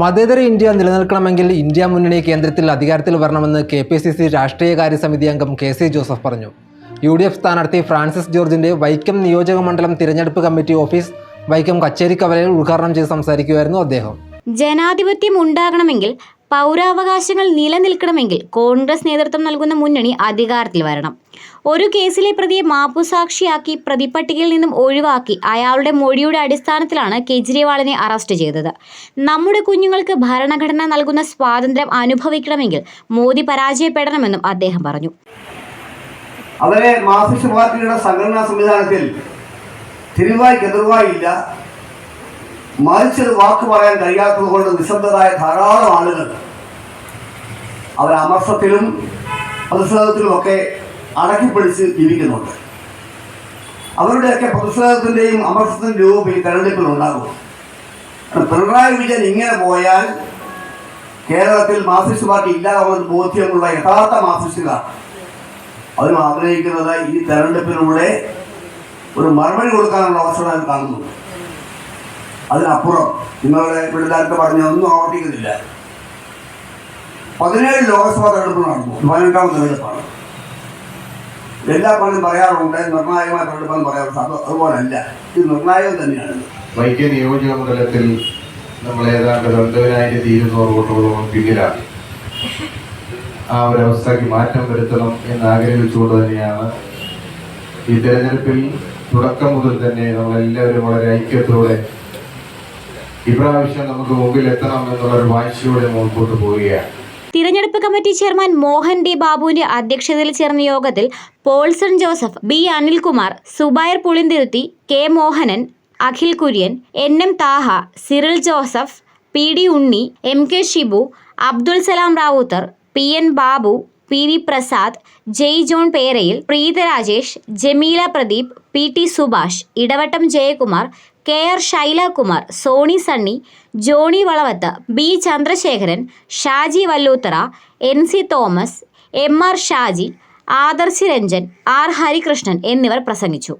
മതേതര India നിലനിൽക്കണമെങ്കിൽ India മുന്നണി കേന്ദ്രത്തിൽ അധികാരത്തിൽ വരണമെന്ന് കെ പി സി സി രാഷ്ട്രീയകാര്യ സമിതി അംഗം കെ സി ജോസഫ് പറഞ്ഞു. യു ഡി എഫ് സ്ഥാനാർത്ഥി ഫ്രാൻസിസ് ജോർജിന്റെ വൈക്കം നിയോജക മണ്ഡലം തിരഞ്ഞെടുപ്പ് കമ്മിറ്റി ഓഫീസ് വൈക്കം കച്ചേരിക്കവലയിൽ ഉദ്ഘാടനം ചെയ്ത് സംസാരിക്കുകയായിരുന്നു അദ്ദേഹം. ജനാധിപത്യം ഉണ്ടാകണമെങ്കിൽ പൗരാവകാശങ്ങൾ നിലനിൽക്കണമെങ്കിൽ കോൺഗ്രസ് നേതൃത്വം നൽകുന്ന മുന്നണി അധികാരത്തിൽ വരണം. ഒരു കേസിലെ പ്രതിയെ മാപ്പുസാക്ഷിയാക്കി പ്രതിപ്പട്ടികയിൽ നിന്നും ഒഴിവാക്കി അയാളുടെ മൊഴിയുടെ അടിസ്ഥാനത്തിലാണ് കെജ്രിവാളിനെ അറസ്റ്റ് ചെയ്തത്. നമ്മുടെ കുഞ്ഞുങ്ങൾക്ക് ഭരണഘടന നൽകുന്ന സ്വാതന്ത്ര്യം അനുഭവിക്കണമെങ്കിൽ മോദി പരാജയപ്പെടണമെന്നും അദ്ദേഹം പറഞ്ഞു. അവരെ മാർക്സിസ്റ്റ് പാർട്ടിയുടെ സംഘടനാ സംവിധാനത്തിൽ തിരുവായി എതിർവായില്ല മറിച്ചൊരു വാക്ക് പറയാൻ കഴിയാത്തത് കൊണ്ട് നിശബ്ദരായ ധാരാളം ആളുകൾ അവർ അമർഷത്തിലും പ്രതിഷേധത്തിലുമൊക്കെ അടക്കിപ്പിടിച്ച് ജീവിക്കുന്നുണ്ട്. അവരുടെയൊക്കെ പ്രതിഷേധത്തിന്റെയും അമർഷത്തിന്റെയും രൂപം ഈ തെരഞ്ഞെടുപ്പിൽ ഉണ്ടാകും. പിണറായി വിജയൻ ഇങ്ങനെ പോയാൽ കേരളത്തിൽ മാർക്സിസ്റ്റ് പാർട്ടി ഇല്ലാതാവുന്ന ബോധ്യമുള്ള യഥാർത്ഥ മാർക്സിസ്റ്റുകാർ അവരും ആഗ്രഹിക്കുന്നത് ഈ തെരഞ്ഞെടുപ്പിലൂടെ ഒരു മറുപടി കൊടുക്കാനുള്ള അവസരം കാണുന്നുണ്ട്. കാണുന്നു അതിനപ്പുറം നിങ്ങളുടെ പിള്ളേർക്ക് പറഞ്ഞ ഒന്നും ആവർത്തിക്കുന്നില്ല. പതിനേഴ് ലോക്സഭാ തെരഞ്ഞെടുപ്പ് നടന്നു. പതിനെട്ടാം തെരഞ്ഞെടുപ്പാണ്. എല്ലാ പണിയും പറയാറുണ്ട് നിർണായകമായ തെരഞ്ഞെടുപ്പെന്ന് പറയാറുണ്ട്. അത് അതുപോലല്ല. ഇത് നിർണായകം തന്നെയാണ്. വൈക്കം നിയോജക മണ്ഡലത്തിൽ നമ്മൾ ഏതാണ്ട് രണ്ടായിരത്തി ഇരുന്നൂറ് വോട്ടുകളോളം പിന്നിലാണ്. ആ ഒരു ഒരവസ്ഥയ്ക്ക് മാറ്റം വരുത്തണം എന്ന് ആഗ്രഹിച്ചുകൊണ്ട് തന്നെയാണ് ഈ തെരഞ്ഞെടുപ്പിൽ തുടക്കം മുതൽ തന്നെ നമ്മളെല്ലാവരും വളരെ ഐക്യത്തോടെ ഇപ്രാവശ്യം നമുക്ക് മുമ്പിൽ എത്തണം എന്നുള്ള വാഴ്ചയോടെ മുൻപോട്ട് പോവുകയാണ്. തിരഞ്ഞെടുപ്പ് കമ്മിറ്റി ചെയർമാൻ മോഹൻ ഡി ബാബുവിന്റെ അധ്യക്ഷതയിൽ ചേർന്ന യോഗത്തിൽ Paulson Joseph B Anilkumar Subair Pulinthuruthi K Mohanan Akhil Kurian N M Thaha Cyril Joseph P D Unni M K Shibu Abdul Salam Rawther P N Babu P V Prasad Jai John Perayil Preetha Rajesh Jameela Pradeep P T Subhash Edavattam Jayakumar K R Shailakumar Sony Sunny Johny Valavath B Chandrasekharan Shaji Valloothara N C Thomas M R Shaji Adarsh Ranjan R Harikrishnan എന്നിവർ പ്രസംഗിച്ചു.